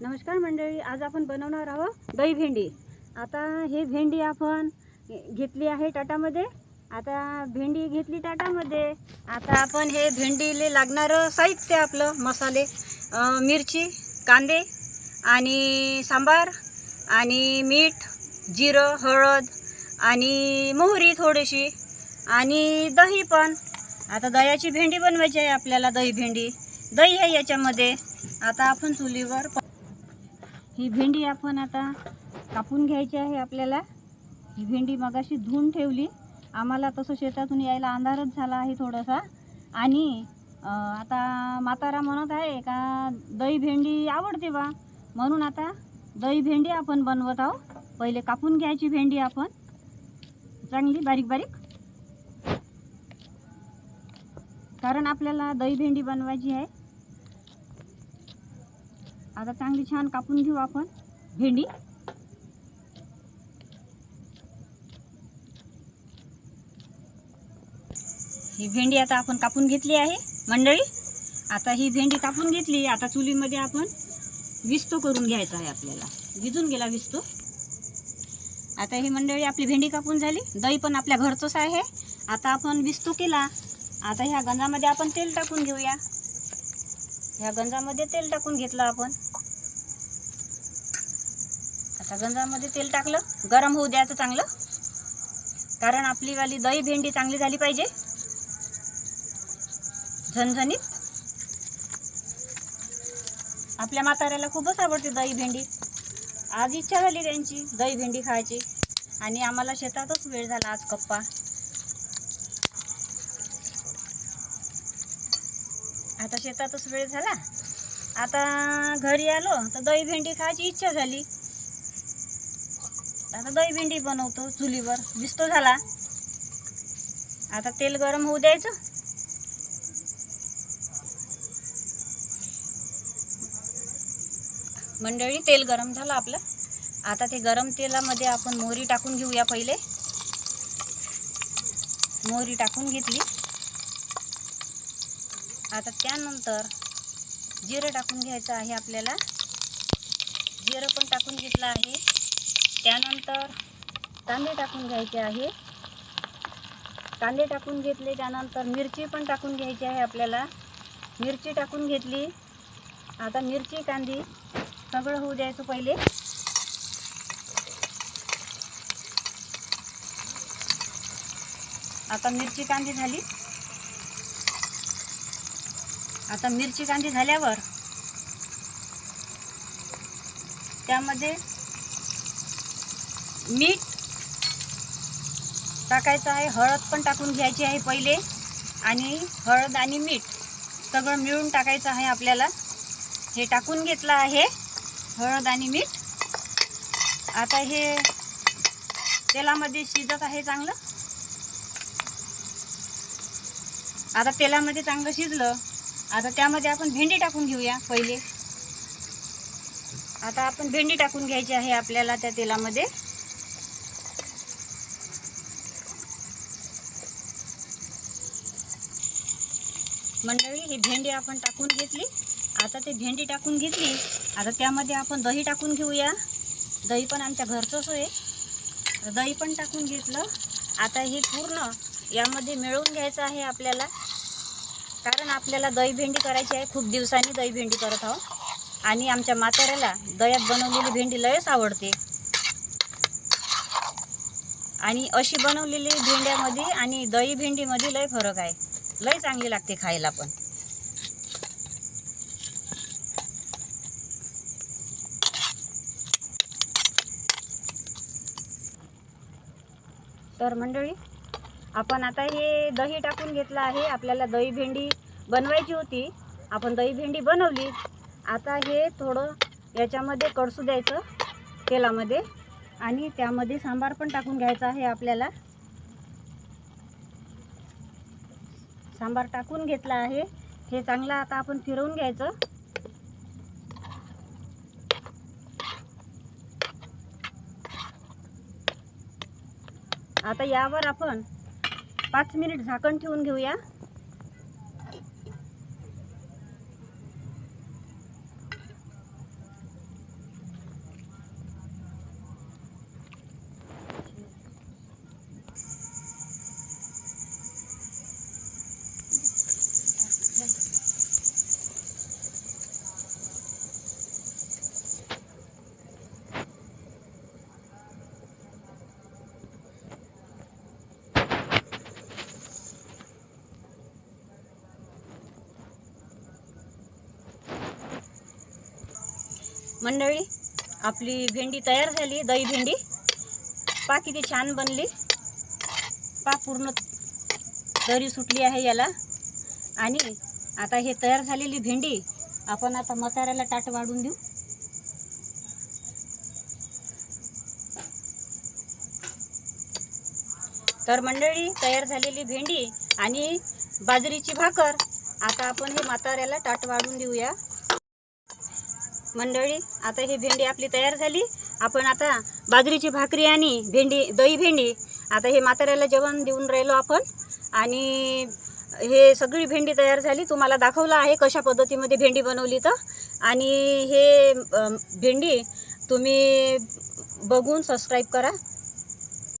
नमस्कार मंडळी आज आपण बनवणार आहोत दही भेंडी. आता हे भेंडी आपण घेतली आहे टाटामध्ये. आता भेंडी घेतली टाटामध्ये. आता आपण हे भेंडीले लागणारं साहित्य आपलं मसाले मिरची कांदे आणि सांबार आणि मीठ जिरं हळद आणि मोहरी थोडीशी आणि दही पण. आता दह्याची भेंडी बनवायची आहे आपल्याला दही भेंडी. दही आहे याच्यामध्ये. आता आपण चुलीवर ही भेंडी आपण आता कापून घ्यायची आहे आपल्याला. ही भेंडी मगाशी धुवून ठेवली. आम्हाला तसं शेतातून यायला अंधारच झाला आहे थोडासा. आणि आता म्हातारा म्हणत आहे का दही भेंडी आवडते बा. म्हणून आता दही भेंडी आपण बनवत आहोत. पहिले कापून घ्यायची भेंडी आपण. चांगली बारीक बारीक. कारण आपल्याला दही भेंडी बनवायची आहे. आता चांगली छान कापून घेऊ आपण. भेंडी. ही भेंडी आता आपण कापून घेतली आहे मंडळी. आता ही भेंडी कापून घेतली आता चुलीमध्ये आपण विस्तो करून घ्यायचा आहे आपल्याला. विजून गेला विस्तो. आता ही मंडळी आपली भेंडी कापून झाली. दही पण आपल्या घरचंच आहे. आता आपण विस्तो केला. आता ह्या गंजामध्ये आपण तेल टाकून घेऊया. ह्या गंजामध्ये तेल टाकून घेतलं आपण. आता गंजामध्ये तेल टाकलं गरम होऊ द्यायचं चांगलं. कारण आपली वाली दही भेंडी चांगली झाली पाहिजे. झणझणीत. आपल्या म्हाताऱ्याला खूपच आवडते दही भेंडी. आज इच्छा झाली त्यांची दही भेंडी खायची. आणि आम्हाला शेतातच वेळ झाला आज कप्पा. आता शेतातच वेळ झाला. आता घरी आलो तर दही भेंडी खायची इच्छा झाली. आता दही भेंडी बनवतो चुलीवर. विस्तो झाला. आता तेल गरम होऊ द्यायचं. मंडळी तेल गरम झालं आपलं. आता ते गरम तेलामध्ये आपण मोहरी टाकून घेऊया पहिले. मोहरी टाकून घेतली. आता त्यानंतर जिरं टाकून घ्यायचं आहे आपल्याला. जिरं पण टाकून घेतलं आहे. त्यानंतर कांदे टाकून घ्यायचे आहे. कांदे टाकून घेतले त्यानंतर मिरची पण टाकून घ्यायची आहे आपल्याला. मिरची टाकून घेतली. आता मिरची कांदी सगळं होऊ द्यायचं पहिले. आता मिरची कांदी झाली. आता मिरची कांदी झाल्यावर त्यामध्ये मीठ टाकायचं आहे हळद पण टाकून घ्यायची आहे पहिले. आणि हळद आणि मीठ सगळं मिळून टाकायचं आहे आपल्याला. हे टाकून घेतलं आहे हळद आणि मीठ. आता हे तेलामध्ये शिजत आहे चांगलं. आता तेलामध्ये चांगलं शिजलं आता त्यामध्ये आपण भेंडी टाकून घेऊया पहिले. आता आपण भेंडी टाकून घ्यायची आहे आपल्याला त्या तेलामध्ये. मंडळी ही भेंडी आपण टाकून घेतली. आता ते भेंडी टाकून घेतली. आता त्यामध्ये आपण दही टाकून घेऊया. दही पण आमच्या घरचंच आहे. दही पण टाकून घेतलं. आता हे पूर्ण यामध्ये मिळवून घ्यायचं आहे आपल्याला. कारण आपल्याला दही भेंडी करायची आहे. खूप दिवसांनी दही भेंडी करत आहोत. आणि आमच्या म्हाताऱ्याला दह्यात बनवलेली भेंडी लयच आवडते. आणि अशी बनवलेली भेंड्यामध्ये आणि दही भेंडीमध्ये लय फरक आहे. लई चांगली लागते खायला पण. तर मंडळी आपण आता हे दही टाकून घेतलं आहे. आपल्याला दही भेंडी बनवायची होती. आपण दही भेंडी बनवली. आता हे थोडं याच्यामध्ये कडसू द्यायचं तेलामध्ये आणि त्यामध्ये सांबार पण टाकून घ्यायचा आहे आपल्याला. सांबार टाकून घेतला आहे. हे चांगलं आता आपण फिरवून घ्यायचं. आता यावर आपण पाच मिनिट झाकण ठेवून घेऊया. मंडळी आपली भेंडी तयार झाली दही भेंडी. पा किती छान बनली. पा पूर्ण दरी सुटली आहे याला. आणि आता हे तयार झालेली भेंडी आपण आता मसाऱ्याला ताट वाढून देऊ. तर मंडळी तयार झालेली भेंडी आणि बाजरीची भाकर आता आपण हे म्हाताऱ्याला ताट वाढून देऊया. मंडळी आता ही भेंडी आपली तयार झाली. आपण आता बाजरीची भाकरी आणि भेंडी दही भेंडी आता हे म्हाताऱ्याला जेवण देऊन राहिलो आपण. आणि हे सगळी भेंडी तयार झाली. तुम्हाला दाखवलं आहे कशा पद्धतीमध्ये भेंडी बनवली तर. आणि हे भेंडी तुम्ही बघून सबस्क्राईब करा.